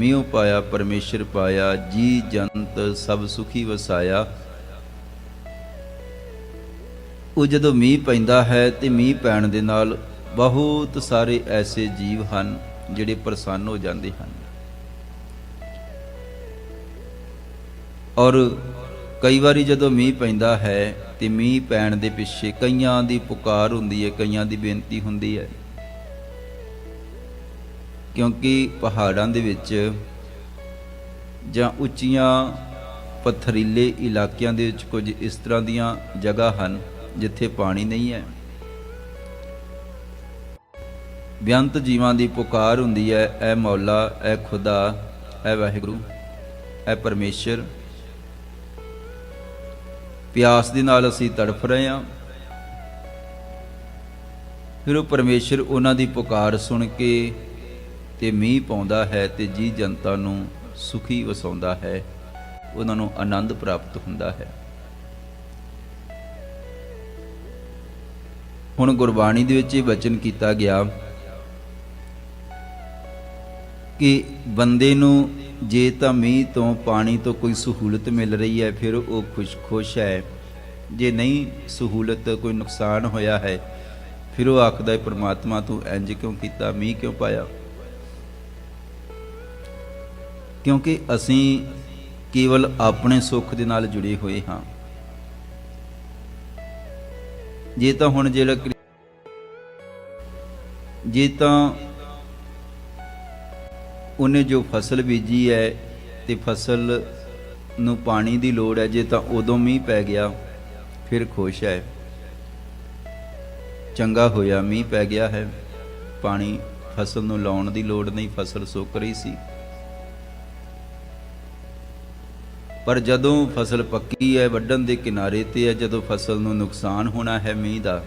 ਮੀਂਹ ਪਾਇਆ, ਪਰਮੇਸ਼ਰ ਪਾਇਆ, ਜੀ ਜੰਤ ਸਭ ਸੁਖੀ ਵਸਾਇਆ। ਉਹ ਜਦੋਂ ਮੀਂਹ ਪੈਂਦਾ ਹੈ ਤੇ ਮੀਂਹ ਪੈਣ ਦੇ ਨਾਲ ਬਹੁਤ ਸਾਰੇ ਐਸੇ ਜੀਵ ਹਨ ਜਿਹੜੇ ਪ੍ਰਸੰਨ ਹੋ ਜਾਂਦੇ ਹਨ। ਔਰ ਕਈ ਵਾਰੀ ਜਦੋਂ ਮੀਂਹ ਪੈਂਦਾ ਹੈ ਤੇ ਮੀਂਹ ਪੈਣ ਦੇ ਪਿੱਛੇ ਕਈਆਂ ਦੀ ਪੁਕਾਰ ਹੁੰਦੀ ਹੈ, ਕਈਆਂ ਦੀ ਬੇਨਤੀ ਹੁੰਦੀ ਹੈ। ਕਿਉਂਕਿ ਪਹਾੜਾਂ ਦੇ ਵਿੱਚ ਜਾਂ ਉੱਚੀਆਂ ਪਥਰੀਲੇ ਇਲਾਕਿਆਂ ਦੇ ਵਿੱਚ ਕੁਝ ਇਸ ਤਰ੍ਹਾਂ ਦੀਆਂ ਜਗ੍ਹਾ ਹਨ ਜਿੱਥੇ ਪਾਣੀ ਨਹੀਂ ਹੈ। ਬਿਆੰਤ ਜੀਵਾਂ ਦੀ ਪੁਕਾਰ ਹੁੰਦੀ ਹੈ, ਐ ਮੌਲਾ, ਐ ਖੁਦਾ, ਐ ਵਾਹਿਗੁਰੂ, ਐ ਪਰਮੇਸ਼ਰ। ਪਿਆਸ ਦੇ ਨਾਲ ਅਸੀਂ ਤੜਫ ਰਹੇ ਹਾਂ। ਫਿਰ ਉਹ ਪਰਮੇਸ਼ਰ ਉਹਨਾਂ ਦੀ ਪੁਕਾਰ ਸੁਣ ਕੇ ਤੇ ਮੀਂਹ ਪਾਉਂਦਾ ਹੈ ਤੇ ਜੀ ਜਨਤਾ ਨੂੰ ਸੁਖੀ ਵਸਾਉਂਦਾ ਹੈ, ਉਹਨਾਂ ਨੂੰ ਆਨੰਦ ਪ੍ਰਾਪਤ ਹੁੰਦਾ ਹੈ। ਹੁਣ ਗੁਰਬਾਣੀ ਦੇ ਵਿੱਚ ਇਹ ਬਚਨ ਕੀਤਾ ਗਿਆ ਕਿ ਬੰਦੇ ਨੂੰ ਜੇ ਤਾਂ ਮੀਂਹ ਤੋਂ ਪਾਣੀ ਤੋਂ ਕੋਈ ਸਹੂਲਤ ਮਿਲ ਰਹੀ ਹੈ, ਫਿਰ ਉਹ ਖੁਸ਼ ਖੁਸ਼ ਹੈ। ਜੇ ਨਹੀਂ ਸਹੂਲਤ ਕੋਈ ਨੁਕਸਾਨ ਹੋਇਆ ਹੈ, ਫਿਰ ਉਹ ਆਖਦਾ ਹੈ, ਪ੍ਰਮਾਤਮਾ ਤੂੰ ਇੰਜ ਕਿਉਂ ਕੀਤਾ? ਮੀਂਹ ਕਿਉਂ ਪਾਇਆ? ਕਿਉਂਕਿ ਅਸੀਂ ਕੇਵਲ ਆਪਣੇ ਸੁੱਖ ਦੇ ਨਾਲ ਜੁੜੇ ਹੋਏ ਹਾਂ। ਜੇ ਤਾਂ ਹੁਣ ਜਿਹੜਾ ਜੇ ਤਾਂ ਉਹਨੇ ਜੋ ਫਸਲ ਬੀਜੀ ਹੈ ਤੇ ਫਸਲ ਨੂੰ ਪਾਣੀ ਦੀ ਲੋੜ ਹੈ, ਜੇ ਤਾਂ ਉਦੋਂ ਮੀਂਹ ਪੈ ਗਿਆ, ਫਿਰ ਖੁਸ਼ ਹੈ। ਚੰਗਾ ਹੋਇਆ, ਮੀਂਹ ਪੈ ਗਿਆ ਹੈ। ਪਾਣੀ ਫਸਲ ਨੂੰ ਲਾਉਣ ਦੀ ਲੋੜ ਨਹੀਂ, ਫਸਲ ਸੁੱਕ ਰਹੀ ਸੀ। ਪਰ ਜਦੋਂ ਫਸਲ ਪੱਕੀ ਹੈ, ਵੱਢਣ ਦੇ ਕਿਨਾਰੇ ਤੇ ਹੈ, ਜਦੋਂ ਫਸਲ ਨੂੰ ਨੁਕਸਾਨ ਹੋਣਾ ਹੈ ਮੀਂਹ ਦਾ,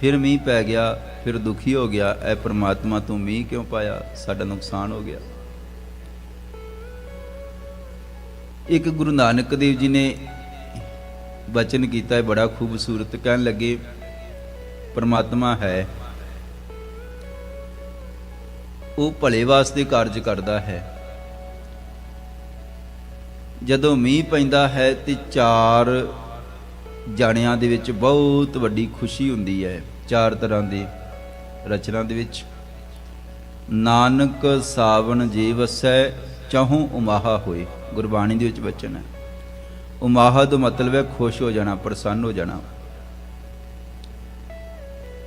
ਫਿਰ ਮੀਂਹ ਪੈ ਗਿਆ, ਫਿਰ ਦੁਖੀ ਹੋ ਗਿਆ ਐ ਪ੍ਰਮਾਤਮਾ ਤੂੰ ਮੀਂਹ ਕਿਉਂ ਪਾਇਆ? ਸਾਡਾ ਨੁਕਸਾਨ ਹੋ ਗਿਆ। ਇੱਕ ਗੁਰੂ ਨਾਨਕ ਦੇਵ ਜੀ ਨੇ ਬਚਨ ਕੀਤਾ ਹੈ, ਬੜਾ ਖੂਬਸੂਰਤ, ਕਹਿਣ ਲੱਗੇ, ਪਰਮਾਤਮਾ ਹੈ, ਉਹ ਭਲੇ ਵਾਸਤੇ ਕਾਰਜ ਕਰਦਾ ਹੈ ਜਦੋਂ ਮੀਂਹ ਪੈਂਦਾ ਹੈ ਤੇ ਚਾਰ ਜਾਣਿਆਂ ਦੇ ਵਿੱਚ ਬਹੁਤ ਵੱਡੀ ਖੁਸ਼ੀ ਹੁੰਦੀ ਹੈ, ਚਾਰ ਤਰ੍ਹਾਂ ਦੀ ਰਚਨਾ ਦੇ ਵਿੱਚ। ਨਾਨਕ ਸਾਵਣ ਜੀ ਵਸੈ, ਚਾਹੂ ਉਮਾਹਾ ਹੋਏ। ਗੁਰਬਾਣੀ ਦੇ ਵਿੱਚ ਬਚਨ ਹੈ। ਉਮਾਹਾ ਦਾ ਮਤਲਬ ਹੈ ਖੁਸ਼ ਹੋ ਜਾਣਾ, ਪ੍ਰਸੰਨ ਹੋ ਜਾਣਾ।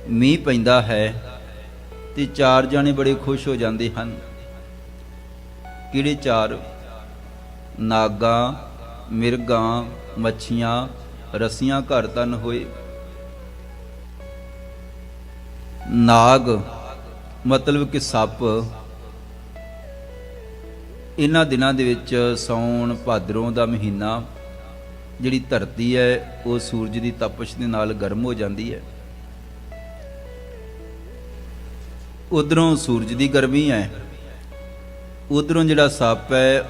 ਮੀਂਹ ਪੈਂਦਾ ਹੈ ਤੇ ਚਾਰ ਜਾਣੇ ਬੜੇ ਖੁਸ਼ ਹੋ ਜਾਂਦੇ ਹਨ। ਕਿਹੜੇ ਚਾਰ? ਨਾਗਾਂ, ਮਿਰਗਾਂ, ਮੱਛੀਆਂ, ਰਸੀਆਂ ਘਰ ਤਨ ਹੋਏ। ਨਾਗ ਮਤਲਬ ਕਿ ਸੱਪ। ਇਹਨਾਂ ਦਿਨਾਂ ਦੇ ਵਿੱਚ ਸੌਣ ਭਾਦਰੋਂ ਦਾ ਮਹੀਨਾ, ਜਿਹੜੀ ਧਰਤੀ ਹੈ, ਉਹ ਸੂਰਜ ਦੀ ਤਪਸ਼ ਦੇ ਨਾਲ ਗਰਮ ਹੋ ਜਾਂਦੀ ਹੈ। ਉਧਰੋਂ ਸੂਰਜ ਦੀ ਗਰਮੀ ਹੈ, ਉਧਰੋਂ ਜਿਹੜਾ ਸੱਪ ਹੈ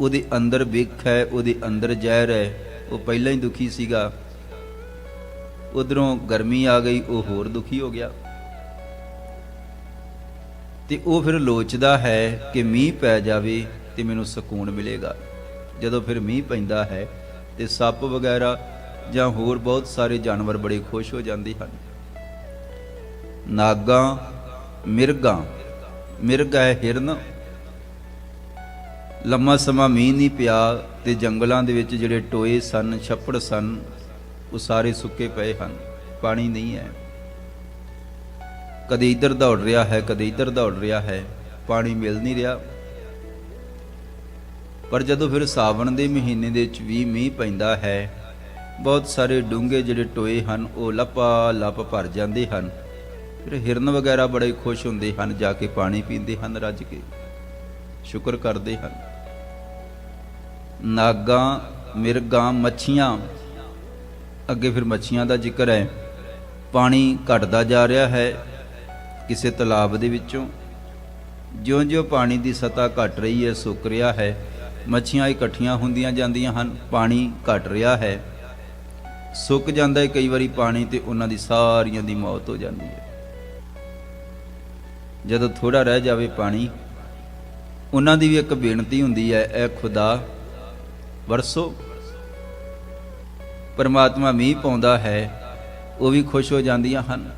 ਉਹਦੇ ਅੰਦਰ ਵਿਖ ਹੈ, ਉਹਦੇ ਅੰਦਰ ਜ਼ਹਿਰ ਹੈ, ਉਹ ਪਹਿਲਾਂ ਹੀ ਦੁਖੀ ਸੀਗਾ। ਉਧਰੋਂ ਗਰਮੀ ਆ ਗਈ, ਉਹ ਹੋਰ ਦੁਖੀ ਹੋ ਗਿਆ। ਤੇ ਉਹ ਫਿਰ ਲੋਚਦਾ ਹੈ ਕਿ ਮੀਂਹ ਪੈ ਜਾਵੇ ਤੇ ਮੈਨੂੰ ਸਕੂਨ ਮਿਲੇਗਾ। ਜਦੋਂ ਫਿਰ ਮੀਂਹ ਪੈਂਦਾ ਹੈ ਤੇ ਸੱਪ ਵਗੈਰਾ ਜਾਂ ਹੋਰ ਬਹੁਤ ਸਾਰੇ ਜਾਨਵਰ ਬੜੇ ਖੁਸ਼ ਹੋ ਜਾਂਦੇ ਹਨ। ਨਾਗਾਂ, ਮਿਰਗਾਂ, ਮਿਰਗ ਹੈ ਹਿਰਨ ਲੰਮਾ ਸਮਾਂ ਮੀਂਹ ਨਹੀਂ ਪਿਆ ਤੇ ਜੰਗਲਾਂ ਦੇ ਵਿੱਚ ਜਿਹੜੇ ਟੋਏ ਸਨ, ਛੱਪੜ ਸਨ, ਉਹ ਸਾਰੇ ਸੁੱਕੇ ਪਏ ਹਨ, ਪਾਣੀ ਨਹੀਂ ਹੈ। ਕਦੇ ਇੱਧਰ ਦੌੜ ਰਿਹਾ ਹੈ, ਕਦੇ ਇੱਧਰ ਦੌੜ ਰਿਹਾ ਹੈ, ਪਾਣੀ ਮਿਲ ਨਹੀਂ ਰਿਹਾ। ਪਰ ਜਦੋਂ ਫਿਰ ਸਾਵਣ ਦੇ ਮਹੀਨੇ ਦੇ ਵਿੱਚ ਵੀ ਮੀਂਹ ਪੈਂਦਾ ਹੈ, ਬਹੁਤ ਸਾਰੇ ਡੂੰਘੇ ਜਿਹੜੇ ਟੋਏ ਹਨ, ਉਹ ਲੱਪਾ ਲੱਪ ਭਰ ਜਾਂਦੇ ਹਨ। ਫਿਰ ਹਿਰਨ ਵਗੈਰਾ ਬੜੇ ਖੁਸ਼ ਹੁੰਦੇ ਹਨ, ਜਾ ਕੇ ਪਾਣੀ ਪੀਂਦੇ ਹਨ ਰੱਜ ਕੇ। ਸ਼ੁਕਰ ਕਰਦੇ ਹਨ। ਨਾਗਾਂ, ਮਿਰਗਾਂ, ਮੱਛੀਆਂ। ਅੱਗੇ ਫਿਰ ਮੱਛੀਆਂ ਦਾ ਜ਼ਿਕਰ ਹੈ। ਪਾਣੀ ਘਟਦਾ ਜਾ ਰਿਹਾ ਹੈ ਕਿਸੇ ਤਲਾਬ ਦੇ ਵਿੱਚੋਂ। ਜਿਉਂ-ਜਿਉਂ ਪਾਣੀ ਦੀ ਸਤ੍ਹਾ ਘਟ ਰਹੀ ਹੈ, ਸੁੱਕ ਰਿਹਾ ਹੈ। ਮੱਛੀਆਂ ਇਕੱਠੀਆਂ ਹੁੰਦੀਆਂ ਜਾਂਦੀਆਂ ਹਨ, ਪਾਣੀ ਘਟ ਰਿਹਾ ਹੈ। ਸੁੱਕ ਜਾਂਦਾ ਹੈ, ਕਈ ਵਾਰੀ ਪਾਣੀ ਤੇ ਉਹਨਾਂ ਦੀ ਸਾਰੀਆਂ ਦੀ ਮੌਤ ਹੋ ਜਾਂਦੀ ਹੈ। ਜਦੋਂ ਥੋੜਾ ਰਹਿ ਜਾਵੇ ਪਾਣੀ ਉਹਨਾਂ ਦੀ ਵੀ ਇੱਕ ਬੇਨਤੀ ਹੁੰਦੀ ਹੈ ਐ ਖੁਦਾ ਵਰਸੋ। ਪਰਮਾਤਮਾ ਮੀਂਹ ਪਾਉਂਦਾ ਹੈ, ਉਹ ਵੀ ਖੁਸ਼ ਹੋ ਜਾਂਦੀਆਂ ਹਨ।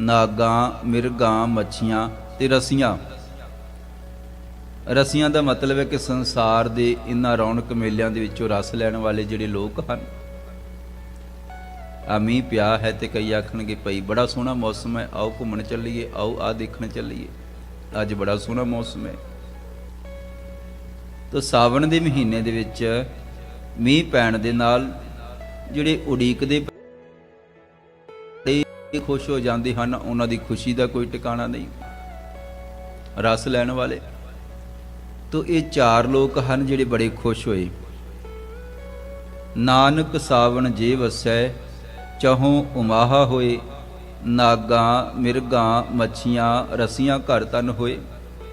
ਨਾਗਾਂ, ਮਿਰਗਾਂ, ਮੱਛੀਆਂ ਤੇ ਰਸੀਆਂ। ਰਸੀਆਂ ਦਾ ਮਤਲਬ ਹੈ ਕਿ ਸੰਸਾਰ ਦੇ ਇਨ੍ਹਾਂ ਰੌਣਕ ਮੇਲਿਆਂ ਦੇ ਵਿੱਚੋਂ ਰਸ ਲੈਣ ਵਾਲੇ ਜਿਹੜੇ ਲੋਕ ਹਨ। ਆ ਮੀਂਹ ਪਿਆ ਹੈ ਤੇ ਕਈ ਆਖਣਗੇ, ਭਈ ਬੜਾ ਸੋਹਣਾ ਮੌਸਮ ਹੈ, ਆਓ ਘੁੰਮਣ ਚੱਲੀਏ, ਆਓ ਆ ਦੇਖਣ ਚੱਲੀਏ। ਅੱਜ ਬੜਾ ਸੋਹਣਾ ਮੌਸਮ ਹੈ। ਤਾਂ ਸਾਵਣ ਦੇ ਮਹੀਨੇ ਦੇ ਵਿੱਚ ਮੀਂਹ ਪੈਣ ਦੇ ਨਾਲ ਜਿਹੜੇ ਉਡੀਕਦੇ ਬੜੇ ਖੁਸ਼ ਹੋ ਜਾਂਦੇ ਹਨ, ਉਹਨਾਂ ਦੀ ਖੁਸ਼ੀ ਦਾ ਕੋਈ ਟਿਕਾਣਾ ਨਹੀਂ। ਰਸ ਲੈਣ ਵਾਲੇ। ਤੋ ਇਹ ਚਾਰ ਲੋਕ ਹਨ ਜਿਹੜੇ ਬੜੇ ਖੁਸ਼ ਹੋਏ। ਨਾਨਕ ਸਾਵਣ ਜੇ ਵਸੈ, ਚਹੋਂ ਉਮਾਹਾ ਹੋਏ, ਨਾਗਾਂ, ਮਿਰਗਾਂ, ਮੱਛੀਆਂ, ਰਸੀਆਂ ਘਰ ਤਨ ਹੋਏ।